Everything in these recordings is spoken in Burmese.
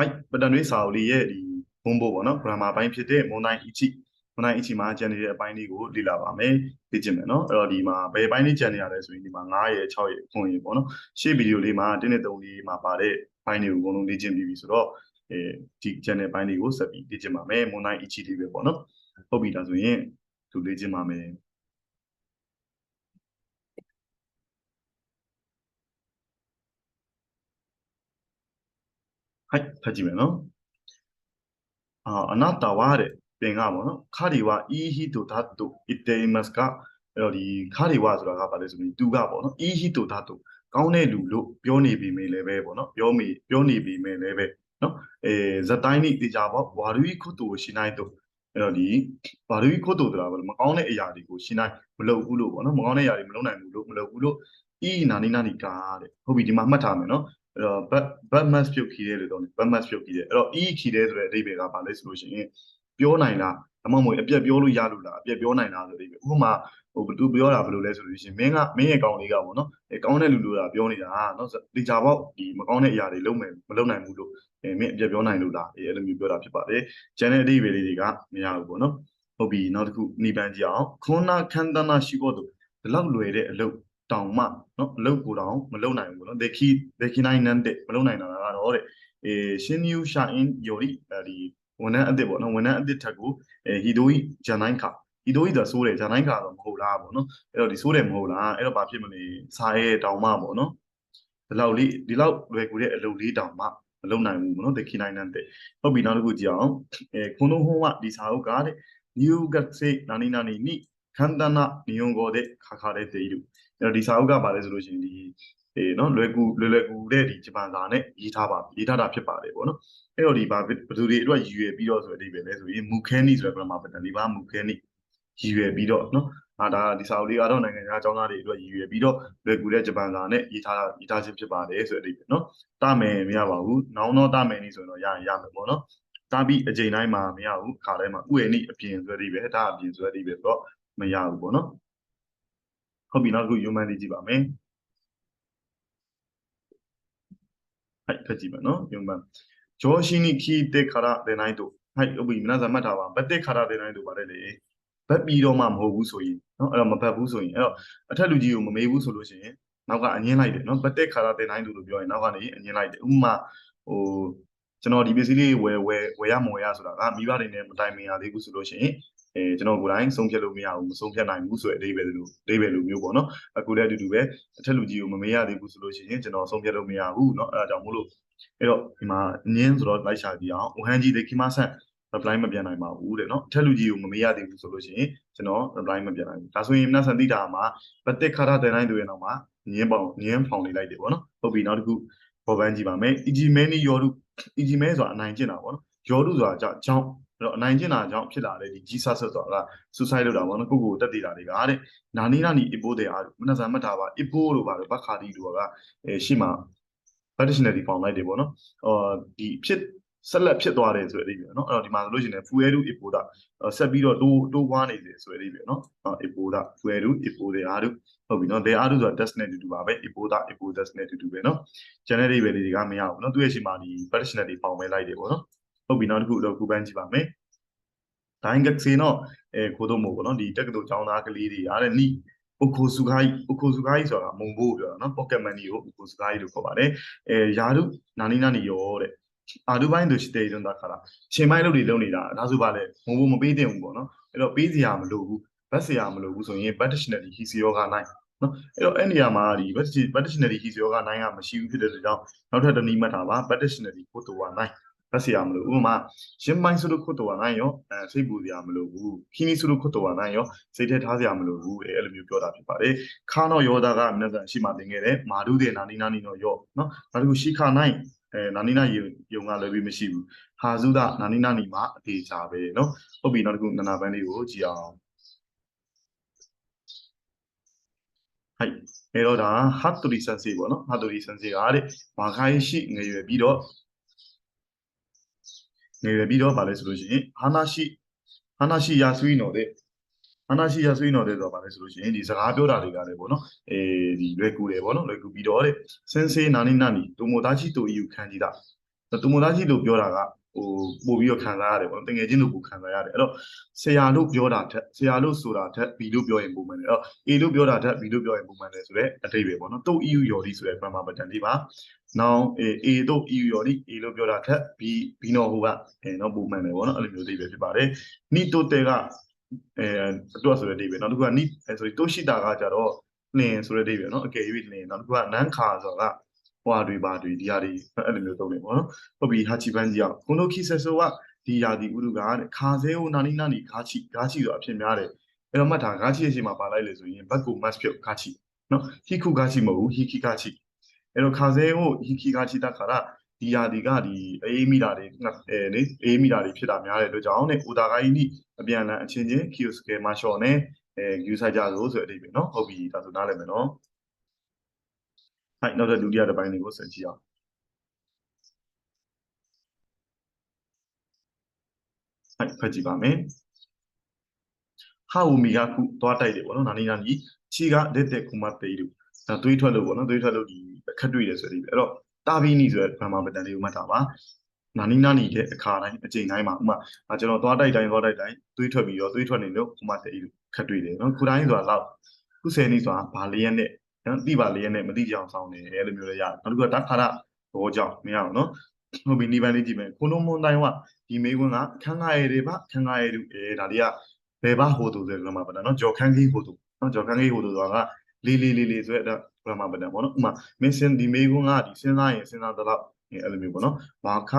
はい、ပတန်တွေစာအုပ်လေးရဲ့ဒီဘုံဘို့ပေါ့နော် grammar ဘိုင်းဖြစ်တဲ့မွန်တိုင်းအချိမွန်တိုင်းအချိမှာကျန်နေတဲ့အပိုင်းလေးကိုလေ့လာပါမယ်သိချင်မယ်နော်အဲ့တော့ဒီမှာဘယ်ပိုင်းလေးကျန်နေရလဲဆိုရင်ဒီမှာ9ရယ်6ရယ်9ရယ်ပေါ့နော်ရှေ့ဗီဒီယိုလေးမှာ1နဲ့3လေးမှာပါတဲ့ဘိုင်းတွေကိုအကုန်လုံးလေ့ကျင့်ပြီးပြီဆိုတော့အဲဒီကျန်တဲ့ဘိုင်းလေးကိုဆက်ပြီးလေ့ကျင့်ပါမယ်မွန်တိုင်းအချိလေးပဲပေါ့နော်ဟုတ်ပြီဒါဆိုရင်သူလေ့ကျင့်ပါမယ် はい、始めの。ああなたはတဲ့သင်ကပေါ့နော်ခါဒီဝါအီဟီတိုဓာတုအတေမတ်ကအဲ့တော့ဒီခါဒီဝါဆိုတာကဘာလဲဆိုရင်သူကပေါ့နော်အီဟီတိုဓာတုကောင်းတဲ့လူလို့ပြောနေပြီမေလည်းပဲပေါ့နော်ပြောမိပြောနေပြီမေလည်းပဲနော်အဲဇတိုင်းနိတေချာပေါ့ဝါရူီခုတိုရှိနိုင်တော့အဲ့တော့ဒီဝါရူီခုတိုဆိုတာဘာလဲမကောင်းတဲ့အရာတွေကိုရှိနိုင်မလုပ်ဘူးလို့ပေါ့နော်မကောင်းတဲ့အရာတွေမလုပ်နိုင်ဘူးလို့မလုပ်ဘူးလို့အီနာနီနာနီကာတဲ့ဟုတ်ပြီဒီမှာမှတ်ထားမယ်နော် အဲ့တော့ bad bad mass ပြုတ်ခီးတယ်လို့တော့ bad mass ပြုတ်ခီးတယ်အဲ့တော့ e ခီးတယ်ဆိုတဲ့အဓိပ္ပာယ်ကဘာလဲဆိုလို့ရှိရင်ပြောနိုင်လားဒါမှမဟုတ်အပြက်ပြောလို့ရလို့လားအပြက်ပြောနိုင်လားဆိုတဲ့အဓိပ္ပာယ်ဥပမာဟိုသူပြောတာဘယ်လိုလဲဆိုလို့ရှိရင်မင်းကမင်းရဲ့ကောင်လေးကပေါ့နော်အဲကောင်းတဲ့လူလူတာပြောနေတာနော်တေချာပေါက်ဒီမကောင်းတဲ့အရာတွေလုံးမယ်မလုံးနိုင်ဘူးလို့အဲမင်းအပြက်ပြောနိုင်လို့လားအဲအဲ့လိုမျိုးပြောတာဖြစ်ပါတယ်ကျန်တဲ့အဓိပ္ပာယ်လေးတွေကမရဘူးပေါ့နော်ဟုတ်ပြီနောက်တစ်ခုနိဗ္ဗာန်ကြည့်အောင်ခွန်နာခန္ဓာနာရှိဖို့တို့ဒီလောက်လွယ်တဲ့အလုပ် တောင်မှနော်အလုပ်ကိုတောင်မလုပ်နိုင်ဘူးနော် they keep they can nine တဲ့မလုပ်နိုင်တာကတော့တဲ့အဲရှင်ယူရှာအင်းယိုရီဒီဝန်ထမ်းအသစ်ပေါ့နော်ဝန်ထမ်းအသစ်ထက်ကိုအဲဟီဒိုကြီးဂျန်နိုင်ခါဟီဒိုကြီးသာဆိုးတယ်ဂျန်နိုင်ခါတော့မဟုတ်လားပေါ့နော်အဲ့တော့ဒီဆိုးတယ်မဟုတ်လားအဲ့တော့ဘာဖြစ်မလဲစားရဲတောင်မှပေါ့နော်ဒီလောက်လေးဒီလောက်လွယ်ကူတဲ့အလုပ်လေးတောင်မှမလုပ်နိုင်ဘူးပေါ့နော် they can nine တဲ့ဟုတ်ပြီနောက်တစ်ခုကြည့်အောင်အဲခွန်တို့ဟောကဒီစာအုပ်ကတဲ့ new gat say နာနီနာနီနိခန္ဓနာနိယုံကို တဲ့ခါခါတဲ့တေးတို့အဲ့တော့ဒီစာအုပ်ကပါလဲဆိုလို့ရှိရင်ဒီအေးနော်လွယ်ကူလွယ်လွယ်ကူတဲ့ဒီဂျပန်စာနဲ့ရေးထားပါရေးထားတာဖြစ်ပါတယ်ပေါ့နော်အဲ့တော့ဒီဘာဘယ်သူတွေအတွက်ရည်ရွယ်ပြီးတော့ဆိုတဲ့အဓိပ္ပာယ်လဲဆိုရင်မူခဲနီဆိုတဲ့ grammar pattern ဒီပါမူခဲနီရည်ရွယ်ပြီးတော့နော်အာဒါဒီစာအုပ်လေးကတော့နိုင်ငံခြားအကြောင်းသားတွေအတွက်ရည်ရွယ်ပြီးတော့လွယ်ကူတဲ့ဂျပန်စာနဲ့ရေးထားရေးထားခြင်းဖြစ်ပါတယ်ဆိုတဲ့အဓိပ္ပာယ်နော်တမယ်မရပါဘူးနောင်တော့တမယ်နီဆိုရင်တော့ရရင်ရမယ်ပေါ့နော်တာပြီးအချိန်တိုင်းမှာမရဘူးခါတိုင်းမှာဥယျာဉ်ဤအပြင်ဆိုတဲ့အဓိပ္ပာယ်ဒါအပြင်ဆိုတဲ့အဓိပ္ပာယ်တော့မရဘူးပေါ့နော် ဟုတ်ပြီနောက်တစ်ခု human လေးကြည့်ပါမယ်はい立ちの4番調子に聞いてからでないとはいဟုတ်ပြီ皆さんမှတ်ထားပါဘတ်တက်ခါရတဲ့နိုင်တို့ပါတယ်လေဘတ်ပြီးတော့မှမဟုတ်ဘူးဆိုရင်เนาะအဲ့တော့မဘတ်ဘူးဆိုရင်အဲ့တော့အထက်လူကြီးကိုမမေးဘူးဆိုလို့ရှိရင်နောက်ကအငင်းလိုက်တယ်เนาะဘတ်တက်ခါရတဲ့နိုင်တို့လို့ပြောရင်နောက်ကနေအငင်းလိုက်တယ်ဥပမာဟိုကျွန်တော်ဒီပစ္စည်းလေးဝယ်ဝယ်ဝယ်ရမဝယ်ရဆိုတာကမိဘတွေနဲ့မတိုင်ပင်ရသေးဘူးဆိုလို့ရှိရင် အဲကျွန်တော်ကိုယ်တိုင်ဆုံးဖြတ်လို့မရဘူးမဆုံးဖြတ်နိုင်ဘူးဆိုတဲ့အဓိပ္ပာယ်လိုအဓိပ္ပာယ်လိုမျိုးပေါ့နော်အခုလည်းအတူတူပဲအထက်လူကြီးကိုမမေးရသေးဘူးဆိုလို့ရှိရင်ကျွန်တော်ဆုံးဖြတ်လို့မရဘူးเนาะအဲဒါကြောင့်မို့လို့အဲ့တော့ဒီမှာငင်းဆိုတော့လိုက်ရှာကြည့်အောင်ဝဟန်ကြီးတဲ့ခိမဆန် reply မပြန်နိုင်ပါဘူးတဲ့เนาะအထက်လူကြီးကိုမမေးရသေးဘူးဆိုလို့ရှိရင်ကျွန်တော် reply မပြန်နိုင်ဘူးဒါဆိုရင်မနဆန်တိတာမှာပတိခါရတဲ့နိုင်တွေနောက်မှာငင်းပေါင်ငင်းဖောင်နေလိုက်တယ်ပေါ့နော်ဟုတ်ပြီနောက်တစ်ခုပေါ်ပန်းကြည့်ပါမယ် EG many ယောဒု EG many ဆိုတာအနိုင်ကျင့်တာပေါ့နော်ယောဒုဆိုတာကြောင့် အဲ့တော့အနိုင်ကျင့်တာကြောင့်ဖြစ်လာတဲ့ဒီ Jesus ဆိုတာက suicide လုပ်တာပေါ့နော်ကိုကိုတက်တည်တာတွေကတဲ့နာနီနာနီအပိုးတဲ့အားမနဆန်မှတ်တာပါအပိုးလို့ပါလို့ဘခါဒီတို့ကအဲရှိမှ additionally ပေါင်လိုက်တယ်ပေါ့နော်အော်ဒီဖြစ်ဆက်လက်ဖြစ်သွားတယ်ဆိုတဲ့အဓိပ္ပာယ်နော်အဲ့တော့ဒီမှာဆိုလို့ရှိရင် fuel to ipoda ဆက်ပြီးတော့တိုးတိုးွားနေတယ်ဆိုတဲ့အဓိပ္ပာယ်နော် ipoda fuel to ipoda အားတို့ဟုတ်ပြီနော် they are ဆိုတာ test နဲ့တူတူပါပဲ ipoda ipoda နဲ့တူတူပဲနော် general တွေပဲလေးတွေကမရဘူးနော်သူရဲ့ရှိမှာဒီ partition တွေပေါင်မဲလိုက်တယ်ပေါ့နော် ဟုတ်ပြီနောက်တစ်ခုတော့ခုပန်းကြည့်ပါမယ်ဒိုင်းကစေနော်အဲခိုးတော့မို့ပေါ့နော်ဒီတက္ကသိုလ်ကျောင်းသားကလေးတွေအားတဲ့နိအိုခိုဆူခိုင်းအိုခိုဆူခိုင်းဆိုတာမုံဖို့ပြောတာနော် pocket money ကိုအိုခိုဆူခိုင်းလို့ခေါ်ပါတယ်အဲယာရုနာနီနာနီရောတဲ့အာဒူပိုင်းတို့ရှိတဲ့တွန်းတာခါတာချိန်ပိုင်းလုပ်တွေလုပ်နေတာဒါဆိုပါလေမုံဖို့မပေးတင်ဘူးပေါ့နော်အဲ့တော့ပေးစရာမလိုဘူးဘတ်စရာမလိုဘူးဆိုရင် partitionally ဟီစီယောကနိုင်နော်အဲ့တော့အဲ့နေရာမှာဒီ partitionally ဟီစီယောကနိုင်ကမရှိဘူးဖြစ်တဲ့အတွက်ကြောင့်နောက်ထပ်တစ်နည်းမှတ်တာပါ partitionally ကိုတူဝနိုင် ဘတ်စရာမလိုဥပမာရှင်မိုင်းဆိုလို့ခွတ်တော်နိုင်ရောအဲစိတ်ပူစရာမလိုဘူးခီနီဆိုလို့ခွတ်တော်နိုင်ရောစိတ်ထဲထားစရာမလိုဘူးအဲ့လိုမျိုးပြောတာဖြစ်ပါတယ်ခါနောယောသားကမြတ်စွာရှိမှသင်ခဲ့တယ်မာဒုဒေနာနီနာနီနောယောနော်နောက်တစ်ခုရှိခါနိုင်အဲနာနီနာယုံကလည်းပြီးမရှိဘူးဟာဇုဒနာနီနာနီမှာအသေးချာပဲနော်ဟုတ်ပြီနောက်တစ်ခုနနာပန်းလေးကိုကြည့်အောင်はいအဲ့တော့ဒါဟတ်တူရီဆန်စီပေါ့နော်ဟတ်တူရီဆန်စီကတဲ့မာခိုင်းရှိငွေရွယ်ပြီးတော့ ငယ်ပြီးတော့ဗာလဲဆိုလို့ရှိရင်ဟာနာရှိဟာနာရှိယာဆွီနော်တဲ့ဟာနာရှိယာဆွီနော်တဲ့ဆိုတော့ဗာလဲဆိုလို့ရှိရင်ဒီစကားပြောတာတွေကလည်းပေါ့နော်အဲဒီလွယ်ကူတယ်ပေါ့နော်လွယ်ကူပြီးတော့တဲ့စင်စေနာနိနာနီတိုမိုတာချီတိုအီယူခံကြည့်တာတူမိုသားကြီးလို့ပြောတာကဟိုပို့ပြီးတော့ခံစားရတယ်ပေါ့နော်တကယ်ချင်းလို့ပို့ခံစားရတယ်အဲ့တော့ဆရာလို့ပြောတာထက်ဆရာလို့ဆိုတာထက် B လို့ပြောရင်ပုံမှန်တယ်အဲ့တော့ A လို့ပြောတာထက် B လို့ပြောရင်ပုံမှန်တယ်ဆိုတော့အတိတ်ပဲပေါ့နော်တုတ် EU ယော်ဒီဆိုတဲ့ grammar pattern လေးပါ နောက် A A တို့ EU ယော်ဒီ A လို့ပြောတာထက် B B နော်ဟိုကအဲနော်ပုံမှန်တယ်ပေါ့နော်အဲ့လိုမျိုးအတိတ်ပဲဖြစ်ပါတယ်နိတုတ်တဲ့ကအဲအတွက်ဆိုတဲ့အတိတ်ပဲနောက်တစ်ခုကနိအဲဆိုတိုရှိတာကကြတော့လင်ဆိုတဲ့အတိတ်ပဲနော်အကယ်၍လင်နောက်တစ်ခုကနန်းခါဆိုတာကဟွာတွေပါတွေဒီဟာတွေအဲ့လိုမျိုးသုံးနေပေါ့နော်ဟုတ်ပြီဟာချီပန်းကြီးအောင်ခုနိုခိဆက်ဆိုကဒီယာဒီဥရုကတဲ့ခါစဲဟိုနာနီနာနီဂါချီဂါချီဆိုအဖြစ်များတယ်အဲ့တော့မှတ်တာဂါချီရဲ့အချိန်မှာပါလိုက်လေဆိုရင်ဘတ်ကို must ပြုတ်ဂါချီနော်ဟီခုဂါချီမဟုတ်ဘူးဟီခိဂါချီ အဲ့တော့ခါစဲကိုဟီခီကာချီတာခါရဒီယာဒီကဒီအေးမိတာတွေအဲလေအေးမိတာတွေဖြစ်တာများတဲ့အတွက်ကြောင့်ねအိုတာဂိုင်းနိအပြန်လန်အချင်းချင်းကီယိုစကဲမာရှော့နဲ့အဲယူဆကြလို့ဆိုတဲ့အဓိပ္ပာယ်เนาะဟုတ်ပြီဒါဆိုနားလည်မယ်เนาะဟိုက်နောက်တဲ့ဒုတိယတစ်ပိုင်းလေးကိုဆက်ကြည့်အောင်ဟိုက်ဖတ်ကြည့်ပါမယ်ဟာဝမီကခုသွားတိုက်တယ်ပေါ့နော်နာနီနာနီချီကဒက်တက်ခုမတေးလို့ဒါသွေးထွက်လို့ပေါ့နော်သွေးထွက်လို့ဒီ ခက်တွေ့တယ်ဆိုတဲ့အဲ့တော့တာဘီနီဆိုတဲ့ grammar pattern လေးကိုမှတ်တာပါနာနီနာနီတဲ့အခါတိုင်းအချိန်တိုင်းမှာဥမာအဲကျွန်တော်သွားတိုက်တိုင်းသွားတိုက်တိုင်းသွေးထွက်ပြီးတော့သွေးထွက်နေလို့ခုမတေးလို့ခက်တွေ့တယ်နော်ခုတိုင်းဆိုတာလောက်ခုဆယ်နီဆိုတာဘာလေးရက်နဲ့နော်တိပါလေးရက်နဲ့မတိကြအောင်စောင်းတယ်အဲ့လိုမျိုးလည်းရတယ်နောက်တစ်ခုကတခါရဘောကြောင့်မရအောင်နော်ဟုတ်ပြီနိဗ္ဗာန်လေးကြည့်မယ်ခုလုံးမွန်တိုင်းကဒီမေကွန်းကခန်းငါရည်တွေပါခန်းငါရည်တွေအဲဒါတွေကဘယ်ပါဟိုတူဆိုကြမှာပါနော်ဂျော်ခန်းကြီးဟိုတူနော်ဂျော်ခန်းကြီးဟိုတူဆိုတာက လေးလေးလေးလေးဆိုတဲ့ဂရမပါတယ်ပေါ့နော်ဥမာမင်းစင်ဒီမေကွန်းကဒီစဉ်းစားရင်စဉ်းစားတော့အဲ့လိုမျိုးပေါ့နော်ဘာခ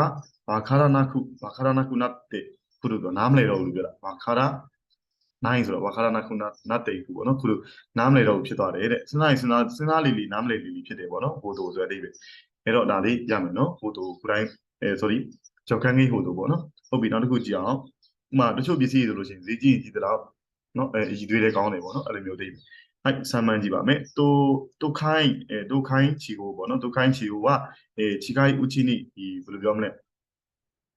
ဘာခရနာခုဘာခရနာခုနတ်တဲ့ခုတို့ကနားမလဲတော့ဘူးလို့ပြောတာဘာခရနိုင်ဆိုတော့ဝါခရနာခုနနတ်တေခုပေါ့နော်ခုလိုနားမလဲတော့ဖြစ်သွားတယ်တဲ့စဉ်းစားရင်စဉ်းစားစဉ်းစားလေးလေးနားမလဲလေးလေးဖြစ်တယ်ပေါ့နော်ဟိုတူဆိုတဲ့အဓိပ္ပာယ်အဲ့တော့ဒါလေးရမယ်နော်ဟိုတူခုတိုင်းအဲ sorry ကြောက်ခန်းကြီးဟိုတူပေါ့နော်ဟုတ်ပြီနောက်တစ်ခုကြည့်အောင်ဥမာတချို့ပစ္စည်းတွေဆိုလို့ရှိရင်ဈေးကြီးကြီးတလောက်နော်အဲရည်သွေးတွေကောင်းတယ်ပေါ့နော်အဲ့လိုမျိုးသိပြီအဲ့ ဆမ်းမှန်းကြည့်ပါမယ်တိုတိုခိုင်းအဲတိုခိုင်းချီကိုပေါ့နော်တိုခိုင်းချီကိုကအဲချီခိုင်းဦးချီနီဒီဘယ်လိုပြောမလဲ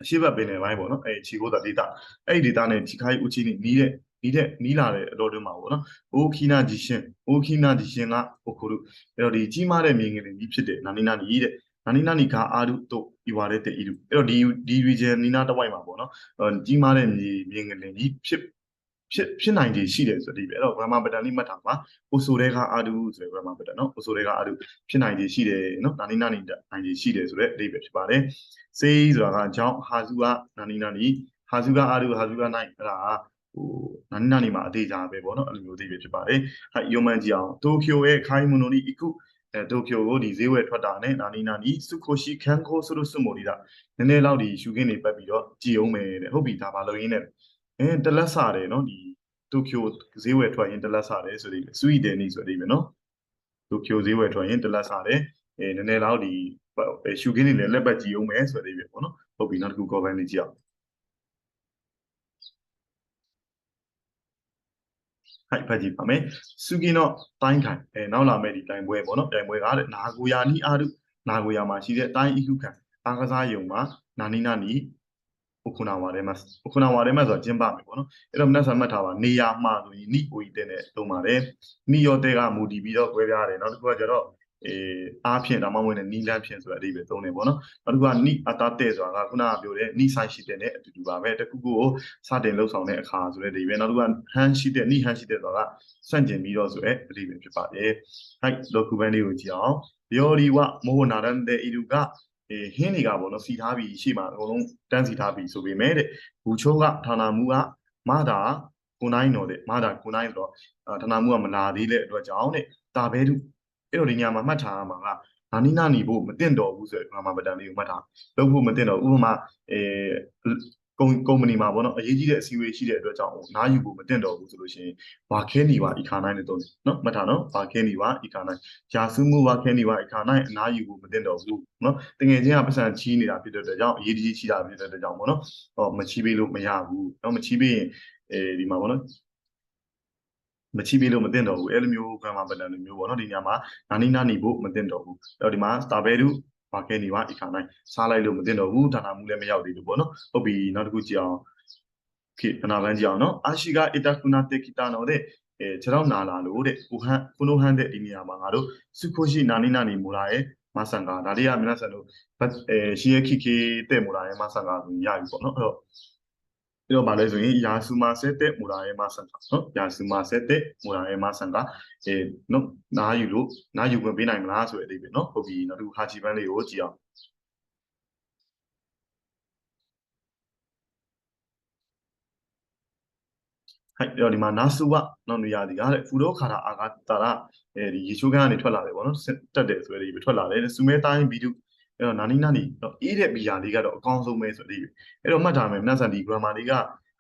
အရှိဘပင်နယ်ပိုင်းပေါ့နော်အဲချီကိုတာဒေတာအဲ့ဒီဒေတာနဲ့ချီခိုင်းဦးချီနီနီးတဲ့နီးတဲ့နီးလာတဲ့အတော်တွင်းမှာပေါ့နော်။အိုခီနာဂျီရှင်အိုခီနာဂျီရှင်ကဟိုခုတို့အဲ့တော့ဒီကြီးမားတဲ့မြေငယ်တွေကြီးဖြစ်တဲ့နာနီနာနီတဲ့နာနီနာနီကအာရုတို့ဤဝါတဲ့တဲ့ဤလူအဲ့တော့ဒီဒီ region နီနာတစ်ဝိုက်မှာပေါ့နော်။ကြီးမားတဲ့မြေမြေငယ်တွေကြီးဖြစ် ဖြစ်ဖြစ်နိုင်ခြေရှိတယ်ဆိုတဲ့ဒီပဲအဲ့တော့ grammar pattern လေးမှတ်ထားပါအိုဆိုတဲ့ကအာဒူဆိုတဲ့ grammar pattern နော်အိုဆိုတဲ့ကအာဒူဖြစ်နိုင်ခြေရှိတယ်နော်နာနီနာနီနိုင်ခြေရှိတယ်ဆိုတဲ့အဓိပ္ပာယ်ဖြစ်ပါတယ်စေးဆိုတာကအကြောင်းဟာစုကနာနီနာနီဟာစုကအာဒူဟာစုကနိုင်အဲ့ဒါဟိုနာနီနာနီမှာအသေးစားပဲပေါ့နော်အဲ့လိုမျိုးအသေးပဲဖြစ်ပါတယ်ဟဲ့ယုံမှန်ကြည့်အောင်တိုကျိုရဲ့ခိုင်းမွန်နိုနီအခုအဲတိုကျိုကိုဒီဈေးဝယ်ထွက်တာနဲ့နာနီနာနီစုခိုရှိခန်းခိုးဆိုလို့စွမိုဒီတာနည်းနည်းလောက်ဒီရှူခင်းနေပတ်ပြီးတော့ကြည်အောင်မယ်တဲ့ဟုတ်ပြီဒါပါလို့ရင်းနဲ့ အဲတလက်စားတယ်နော်ဒီတိုကျိုဈေးဝယ်ထွက်ရင်တလက်စားတယ်ဆိုပြီးဆွီဒင်နီဆိုပြီးပဲနော်တိုကျိုဈေးဝယ်ထွက်ရင်တလက်စားတယ်အဲနည်းနည်းလောက်ဒီရှူခင်းနေလည်းလက်ပတ်ကြည့်အောင်မယ်ဆိုပြီးပဲပေါ့နော်ဟုတ်ပြီနောက်တစ်ခုကော်ဘန်လေးကြည့်အောင်はいဖတ်ကြည့်ပါမယ်စုကီနောတိုင်းခိုင်အဲနောက်လာမဲ့ဒီတိုင်ပွဲပေါ့နော်တိုင်ပွဲကတဲ့နာဂိုယာနီအာရုနာဂိုယာမှာရှိတဲ့တိုင်းအီခုခံအားကစားယုံမှာနာနီနာနီအ ခုနာဝါရဲမတ်အခုနာဝါရဲမတ်ဆိုတာကျင်းပမယ်ပေါ့နော်အဲ့တော့မနက်စာမှတ်ထားပါနေရာမှာဆိုရင်နိကိုကြီးတဲ့နဲ့သုံးပါတယ်နိရောတဲ့ကမူတည်ပြီးတော့꿰ပြားတယ်နောက်တစ်ခုကကျတော့အေးအားဖြင့်ဒါမှမဟုတ်လည်းနီလန်းဖြင့်ဆိုတဲ့အဓိပ္ပာယ်သုံးတယ်ပေါ့နော်နောက်တစ်ခုကနိအတာတဲ့ဆိုတာကခုနကပြောတဲ့နိဆိုင်ရှိတဲ့နဲ့အတူတူပါပဲတခုခုကိုစတင်လှုပ်ဆောင်တဲ့အခါဆိုတဲ့အဓိပ္ပာယ်နောက်တစ်ခုကဟန်ရှိတဲ့နိဟန်ရှိတဲ့ဆိုတာကစန့်ကျင်ပြီးတော့ဆိုတဲ့အဓိပ္ပာယ်ဖြစ်ပါတယ်ဟိုက်လောကူဘန်လေးကိုကြည့်အောင်ယောရီဝမောဟနာရန်တဲ့ဣလူကအဲ ဟင်းတွေကပေါ့နော်စီထားပြီးရှေ့မှာအကုန်လုံးတန်းစီထားပြီးဆိုပေမဲ့တဲ့ဘူချိုးကဌာနမှုကမာတာကိုနိုင်တော်တဲ့မာတာကိုနိုင်ဆိုတော့ဌာနမှုကမလာသေးတဲ့အတွက်ကြောင့်တဲ့တာဘဲတုအဲ့တော့ဒီညမှာမှတ်ထားရမှာကနာနီနာနီဖို့မတင်တော်ဘူးဆိုတဲ့ grammar pattern လေးကိုမှတ်ထားလုပ်ဖို့မတင်တော့ဥပမာအဲ ကုမ္ကုမ္ပဏီမှာပေါ့နော်အရေးကြီးတဲ့အစည်းအဝေးရှိတဲ့အတွက်ကြောင့်နားယူဖို့မတင်တော့ဘူးဆိုလို့ရှိရင်ဘာခဲနေပါဤခါနိုင်နဲ့တော့နော်မှတ်ထားနော်ဘာခဲနေပါဤခါနိုင်ယာစုမှုဘာခဲနေပါဤခါနိုင်အနားယူဖို့မတင်တော့ဘူးနော်တကယ်ချင်းကပတ်စံချီးနေတာဖြစ်တဲ့အတွက်ကြောင့်အရေးကြီးချီးတာဖြစ်တဲ့အတွက်ကြောင့်ပေါ့နော်ဟောမချီးပေးလို့မရဘူးနော်မချီးပေးရင်အဲဒီမှာပေါ့နော်မချီးပေးလို့မတင်တော့ဘူးအဲ့လိုမျိုး grammar pattern လိုမျိုးပေါ့နော်ဒီညမှာနာနီနာနီဖို့မတင်တော့ဘူးအဲ့တော့ဒီမှာ star value ဘာကဲနေပါဒီခါတိုင်းစားလိုက်လို့မသိတော့ဘူးဒါနာမှုလည်းမရောက်သေးဘူးပေါ့နော်ဟုတ်ပြီနောက်တစ်ခုကြည့်အောင်ခေအနာလန်းကြည့်အောင်နော်အာရှိကအစ်တာကုနာတေကီတာနော်တဲ့အဲခြေထောက်နာလာလို့တဲ့ကိုဟန်ကိုနိုဟန်တဲ့ဒီနေရာမှာငါတို့စုခိုရှိနာနိနာနေမူလာရဲ့မဆန်ကဒါလေးကမြန်ဆန်လို့အဲရှီယခိခေတဲ့မူလာရဲ့မဆန်ကဆိုရပြီပေါ့နော်အဲ့တော့ အဲ့တော့ဗာလဲဆိုရင်ယာစုမာဆက်တဲ့မူလာရဲ့မဆန်ကနော်ယာစုမာဆက်တဲ့မူလာရဲ့မဆန်ကအဲနော်နားယူလို့နားယူခွင့်ပေးနိုင်မလားဆိုတဲ့အသေးပဲနော်ဟုတ်ပြီနောက်တစ်ခုဟာချီပန်းလေးကိုကြည့်အောင်ိုက်ပြီးတော့ဒီမှာနာစုဝနောင်နူယာဒီကတဲ့ဖူဒိုခါတာအာဂတာရအဲဒီရေချိုးကန်ကနေထွက်လာတယ်ပေါ့နော်တက်တယ်ဆိုတဲ့ဒီထွက်လာတယ်စုမဲတိုင်းဗီဒု အဲ့တော့နာနီနာနီတော့အေးတဲ့ဘီယာလေးကတော့အကောင်းဆုံးပဲဆိုတဲ့ဒီအဲ့တော့မှတ်ထားမယ်မနက်ဆန်ဒီ grammar လေးက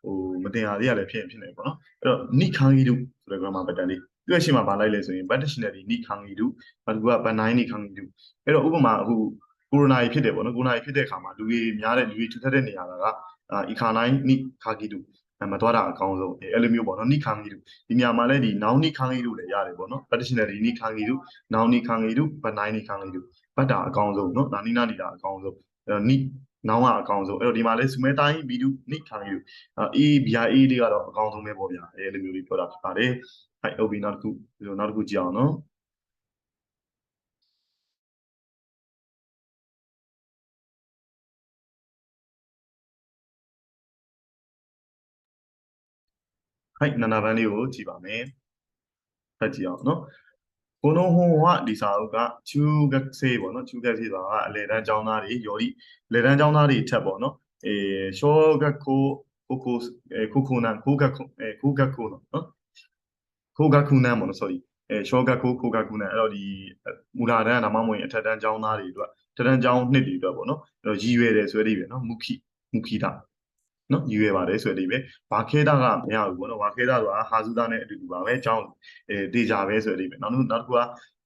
ဟိုမတင်ရသေးရလည်းဖြစ်ရင်ဖြစ်နေပေါ့နော်အဲ့တော့နိခန်းဂီဒုဆိုတဲ့ grammar pattern လေးသူ့ရဲ့ရှေ့မှာပါလိုက်လဲဆိုရင် bad dictionary နိခန်းဂီဒုနောက်တစ်ခုက banine နိခန်းဂီဒုအဲ့တော့ဥပမာအခုကိုရိုနာကြီးဖြစ်တယ်ပေါ့နော်ကိုရိုနာကြီးဖြစ်တဲ့အခါမှာလူကြီးများတဲ့လူကြီးထူထပ်တဲ့နေရာကအာ economic နိခါဂီဒုမသွားတာအကောင်းဆုံးအဲအဲ့လိုမျိုးပေါ့နော်နိခန်းကြီးတို့ဒီနေရာမှာလည်းဒီနောင်နိခန်းကြီးတို့လည်းရတယ်ပေါ့နော် additionally နိခန်းကြီးတို့နောင်နိခန်းကြီးတို့ဗနိုင်နိခန်းကြီးတို့ ဘတ်တာအကောင်းဆုံးเนาะဒါနိနာလီတာအကောင်းဆုံးအဲ့တော့နိနောင်းကအကောင်းဆုံးအဲ့တော့ဒီမှာလဲစူမဲတိုင်းဘီဒူနိထိုင်ယူအေးဘီယာအေးလေးကတော့အကောင်းဆုံးပဲပေါ့ဗျာအဲ့လိုမျိုးလေးပြောတာဖြစ်ပါတယ်ဟိုက်ဟုတ်ပြီနောက်တစ်ခုဒီလိုနောက်တစ်ခုကြည့်အောင်နော်ဟိုက်နာနာပန်းလေးကိုကြည့်ပါမယ်ဖတ်ကြည့်အောင်နော် ကိုနိုဟွန်ကဒီစာအုပ်ကချူဂက်ဆေးပေါ့နော်ချူဂက်ဆေးဆိုတာကအလေတန်းចောင်းသားတွေယော်ဒီလေတန်းចောင်းသားတွေထက်ပေါ့နော်အေရှောဂက်ကိုကိုကိုအဲခုခုနန်ခိုဂက်အဲခိုဂက်ကိုနော်ခိုဂက်ခုနန်ပေါ့နော် sorry အဲရှောဂက်ကိုခိုဂက်ခုနန်အဲ့တော့ဒီမူလာတန်းဒါမှမဟုတ်ရင်အထက်တန်းចောင်းသားတွေအတွက်ထက်တန်းចောင်းနှစ်တွေအတွက်ပေါ့နော်အဲ့တော့ရည်ရွယ်တယ်ဆိုရည်ပဲနော်မုခိမုခိတာ နော်ယူရပါတယ်ဆိုတဲ့ဒီပဲဘာခဲတာကမရဘူးပေါ့နော်ဘာခဲတာဆိုတာဟာဇူတာနဲ့အတူတူပါပဲအကြောင်းအဲဒေဂျာပဲဆိုတဲ့ဒီပဲနောက်နောက်တစ်ခုက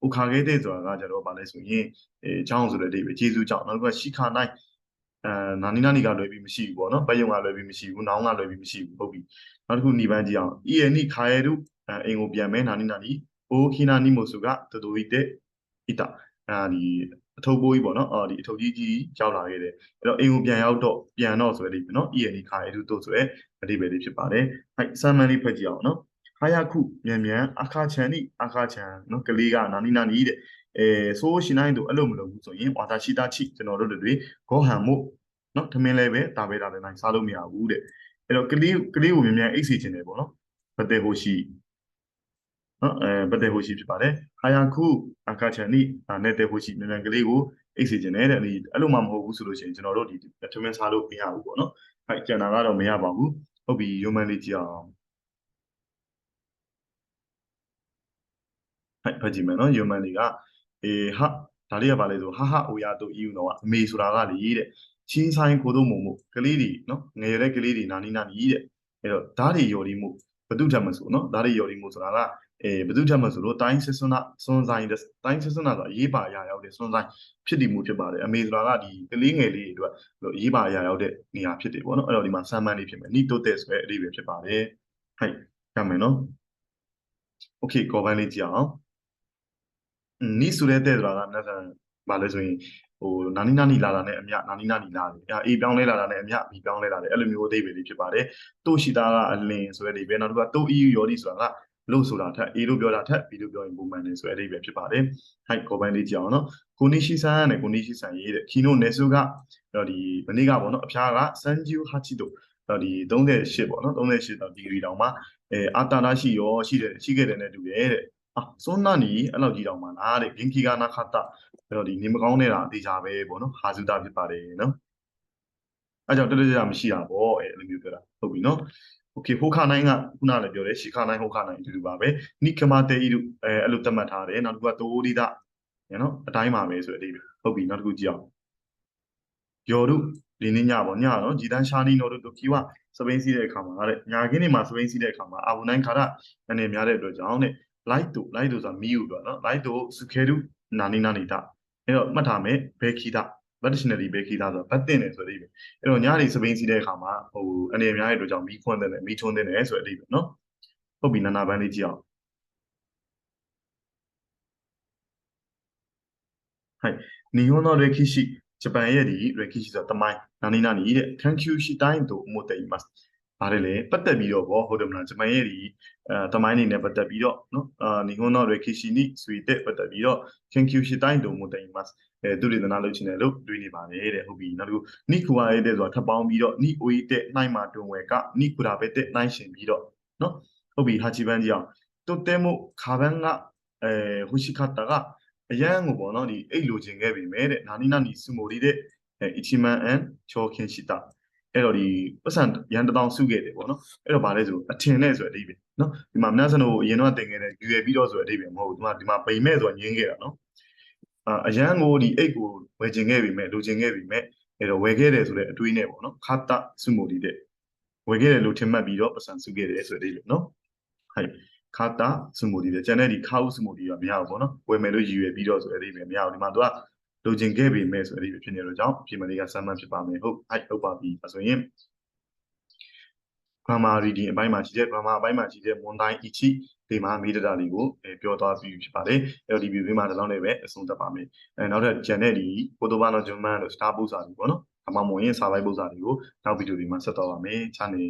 ဥခါခဲတဲ့ဆိုတာကကျတော့ဗာလဲဆိုရင်အဲအကြောင်းဆိုတဲ့ဒီပဲဂျေဇူးကြောင့်နောက်တစ်ခုကရှိခါနိုင်အဲနာနီနာနီကလွယ်ပြီးမရှိဘူးပေါ့နော်ဘယုံကလွယ်ပြီးမရှိဘူးနောင်ကလွယ်ပြီးမရှိဘူးဟုတ်ပြီနောက်တစ်ခုညီပန်းကြည့်အောင်အီယနီခါရဲတို့အင်ကိုပြန်မဲနာနီနာနီအိုခိနာနီမိုစုကတတူဤတဲ့ဣတာအဲဒီ အထုပ်ပိုးကြီးပေါ့နော်အော်ဒီအထုပ်ကြီးကြီးရောက်လာခဲ့တယ်အဲ့တော့အိမ်ကိုပြန်ရောက်တော့ပြန်တော့ဆိုတဲ့ဒီနော် END ခါရတုတို့ဆိုရဲအတိပယ်လေးဖြစ်ပါတယ်ဟိုက်ဆမ်မန်လေးဖတ်ကြည့်အောင်နော်ခါယခုမြန်မြန်အခါချန်နိအခါချန်နော်ကလေးကနာနီနာနီတဲ့အဲဆိုးရှင်နိုင်တို့အဲ့လိုမလုပ်ဘူးဆိုရင်ဝါတာရှိတာချိကျွန်တော်တို့တွေဂေါဟန်မို့နော်ထမင်းလဲပဲဒါပဲဒါလည်းနိုင်စားလို့မရဘူးတဲ့အဲ့တော့ကလေးကလေးကိုမြန်မြန်အိတ်စီခြင်းတယ်ပေါ့နော်ဘတဲ့ဟိုရှိ နော်အဲဘတ်တဲ့ဟိုရှိဖြစ်ပါတယ်ဟာယာခုအခါချန်နိနဲ့တဲ့ဟိုရှိမြန်မြန်ကလေးကိုအိတ်စီခြင်းတယ်တဲ့ဒီအဲ့လိုမှမဟုတ်ဘူးဆိုလို့ရှိရင်ကျွန်တော်တို့ဒီထမင်းစားလို့မရဘူးပေါ့နော်ဟိုက်ကျန်တာကတော့မရပါဘူးဟုတ်ပြီယုံမှန်လေးကြည့်အောင်ဟိုက်ဖတ်ကြည့်မယ်နော်ယုံမှန်လေးကအေဟာဒါလေးကပါလေဆိုဟာဟာအိုယာတို့ယူတော့အမေဆိုတာကလေတဲ့ချင်းဆိုင်ကိုတို့မုံမှုကလေးတွေနော်ငယ်ရတဲ့ကလေးတွေနာနီနာနီတဲ့အဲ့တော့ဓာတ်တွေယော်ဒီမှုဘသူထက်မဆိုနော်ဓာတ်တွေယော်ဒီမှုဆိုတာက အဲဘယ်သူထက်မှဆိုလို့တိုင်းစစ်စွန်းနာစွန်းဆိုင်တိုင်းစစ်စွန်းနာဆိုအရေးပါအရာရောက်တဲ့စွန်းဆိုင်ဖြစ်တည်မှုဖြစ်ပါတယ်အမေဆိုတာကဒီကလေးငယ်လေးတွေအတွက်လို့အရေးပါအရာရောက်တဲ့နေရာဖြစ်တယ်ပေါ့နော်အဲ့တော့ဒီမှာဆမ်မန်လေးဖြစ်မယ်နိတိုတဲ့ဆိုတဲ့အဓိပ္ပာယ်ဖြစ်ပါတယ်ဟိုက်ကမယ်နော်โอเคကောပိုင်းလေးကြည့်အောင်နိဆိုတဲ့တဲ့ဆိုတာကမြတ်ဆန်ဘာလဲဆိုရင်ဟိုနာနီနာနီလာတာနဲ့အမြနာနီနာနီလာတယ်အဲအေးပြောင်းလဲလာတာနဲ့အမြဘီပြောင်းလဲလာတယ်အဲ့လိုမျိုးအသေးပဲလေးဖြစ်ပါတယ်တို့ရှိတာကအလင်းဆိုတဲ့ဒီပဲနောက်တစ်ခုကတို့အီယူယောဒီဆိုတာက လို့ဆိုတာထက် A လို့ပြောတာထက် B လို့ပြောရင်ပုံမှန်တယ်ဆိုတဲ့အဓိပ္ပာယ်ဖြစ်ပါတယ်။ height ကိုပိုင်းလေးကြည့်အောင်နော်။ကိုနီရှိဆန်နဲ့ကိုနီရှိဆန်ရေးတဲ့ခီနိုနေဆုကတော့ဒီမနေ့ကပေါ့နော်အဖျားကစန်ဂျူဟာချီတိုတော့ဒီ38ပေါ့နော်38တော့ဒီဂရီတောင်မှအဲအာတာနာရှိရောရှိတယ်ရှိခဲ့တယ်နဲ့တူတယ်တဲ့။အာစွန်းနာနီအဲ့လောက်ကြီးတောင်မှလားတဲ့ဘင်ခီကနာခတာအဲ့တော့ဒီနေမကောင်းနေတာအသေးချာပဲပေါ့နော်ဟာဇူတာဖြစ်ပါတယ်နော်။အဲ့ကြောင့်တတကြမရှိတာပေါ့အဲ့လိုမျိုးပြောတာဟုတ်ပြီနော်။ okay ဟိုခနိုင်ကခုနလည်းပြောတယ်ရှီခနိုင်ဟိုခနိုင်အတူတူပါပဲနိကမတေဤတို့အဲအဲ့လိုသတ်မှတ်ထားတယ်နောက်တစ်ခုကတိုးဒီဒနော်အတိုင်းပါပဲဆိုတဲ့အဓိပ္ပာယ်ဟုတ်ပြီနောက်တစ်ခုကြည့်အောင်ယောတို့ဒီနေ့ညပေါ့ညနော်ဂျီတန်ရှာနီနိုတို့တို့ခီဝစပိန်စီးတဲ့အခါမှာတဲ့ညာခင်းနေမှာစပိန်စီးတဲ့အခါမှာအာဘူးနိုင်ခါရအနေများတဲ့အတွက်ကြောင့်တဲ့ light တို့ light တို့ဆိုတာမီးဦးတော့နော် light တို့စုခဲတို့နာနီနာနေတာအဲ့တော့မှတ်ထားမယ်ဘဲခီတာ ဘတ်ဒရှင်နရီပဲခီးသားဆိုတာဘတ်တင်တယ်ဆိုတဲ့အဓိပ္ပာယ်အဲ့တော့ညနေစပိန်စီးတဲ့အခါမှာဟိုအနေအများရဲ့တို့ကြောင့်မီးခွန်းတယ်မီးထွန်းတယ်ဆိုတဲ့အဓိပ္ပာယ်နော်ဟုတ်ပြီနာနာပန်းလေးကြည့်အောင်ဟဲ့နီဟွန်တော်ရေခီရှိဂျပန်ရဲ့ဒီရေခီရှိဆိုတာတမိုင်းနာနီနာနီတဲ့ thank you ရှိတိုင်းတို့အမှုတည် imas ဘာတွေလဲပတ်သက်ပြီးတော့ဗောဟုတ်တယ်မလားဂျပန်ရဲ့ဒီအဲတမိုင်းနေနဲ့ပတ်သက်ပြီးတော့နော်အာနီဟွန်နော်ရေခီရှိနိဆွေတက်ပတ်သက်ပြီးတော့ thank you ရှိတိုင်းတုံမတိုင်မတ်အဲသူတွေသနာလုပ်ချင်တယ်လို့တွေးနေပါတယ်တဲ့ဟုတ်ပြီနောက်တစ်ခုနိခွာရဲတဲ့ဆိုတာထပ်ပေါင်းပြီးတော့နိအိုတဲ့နိုင်မှာတွင်ဝဲကနိခွာပဲတဲ့နိုင်ရှင်ပြီးတော့နော်ဟုတ်ပြီဟာချီပန်းကြီးအောင်တိုတဲမိုခါဘန်ကအဲဟူရှိခတ်တာကအရန်ကိုပေါ့နော်ဒီအိတ်လိုချင်ခဲ့ပြီမဲ့တဲ့နာနီနာနီစူမိုဒီတဲ့အီချီမန်အန်ချောခင်ရှိတာ အဲ့တော့ဒီပတ်စံရန်တထောင်စုခဲ့တယ်ပေါ့နော်အဲ့တော့ဗာလဲဆိုအထင်နဲ့ဆိုတဲ့အဓိပ္ပာယ်နော်ဒီမှာမနက်စနိုအရင်တော့တင်ခဲ့တဲ့ယူရပြီးတော့ဆိုတဲ့အဓိပ္ပာယ်မဟုတ်ဘူးဒီမှာဒီမှာပိန်မဲ့ဆိုတာညင်းခဲ့တာနော်အာအရန်ကိုဒီအိတ်ကိုဝယ်ချင်ခဲ့ပြီမဲ့လိုချင်ခဲ့ပြီမဲ့အဲ့တော့ဝယ်ခဲ့တယ်ဆိုတဲ့အတွေးနဲ့ပေါ့နော်ခါတာစူမိုဒီတဲ့ဝယ်ခဲ့တယ်လို့ထင်မှတ်ပြီးတော့ပတ်စံစုခဲ့တယ်ဆိုတဲ့အဓိပ္ပာယ်နော်ဟဲ့ခါတာစမိုဒီလေကျန်တဲ့ဒီခါဥစမိုဒီကမရဘူးပေါ့နော်ဝယ်မယ်လို့ရည်ရွယ်ပြီးတော့ဆိုတဲ့အဓိပ္ပာယ်မရဘူးဒီမှာသူက လိုချင်ခဲ့ပေမဲ့ဆိုတဲ့အဓိပ္ပာယ်ဖြစ်နေလို့ကြောင့်ပြင်မလေးကစမ်းမှန်းဖြစ်ပါမယ်ဟုတ်အဲ့ဟုတ်ပါပြီအဲဆိုရင် grammar reading အပိုင်းမှာရှိတဲ့ grammar အပိုင်းမှာရှိတဲ့ဝန်တိုင်း ichi ဒီမှာမိဒတာလေးကိုအဲပြောသွားပြီးဖြစ်ပါတယ်အဲ့တော့ဒီ video မှာဒီလောက်နဲ့ပဲအဆုံးသတ်ပါမယ်အဲနောက်ထပ်ကျန်တဲ့ဒီပိုတိုဘာနော်ဂျမန်တို့ star ပုစာတွေပေါ့နော်အမှမဝင်စာပိုက်ပုစာတွေကိုနောက် video တွေမှာဆက်သွားပါမယ်ချာနေ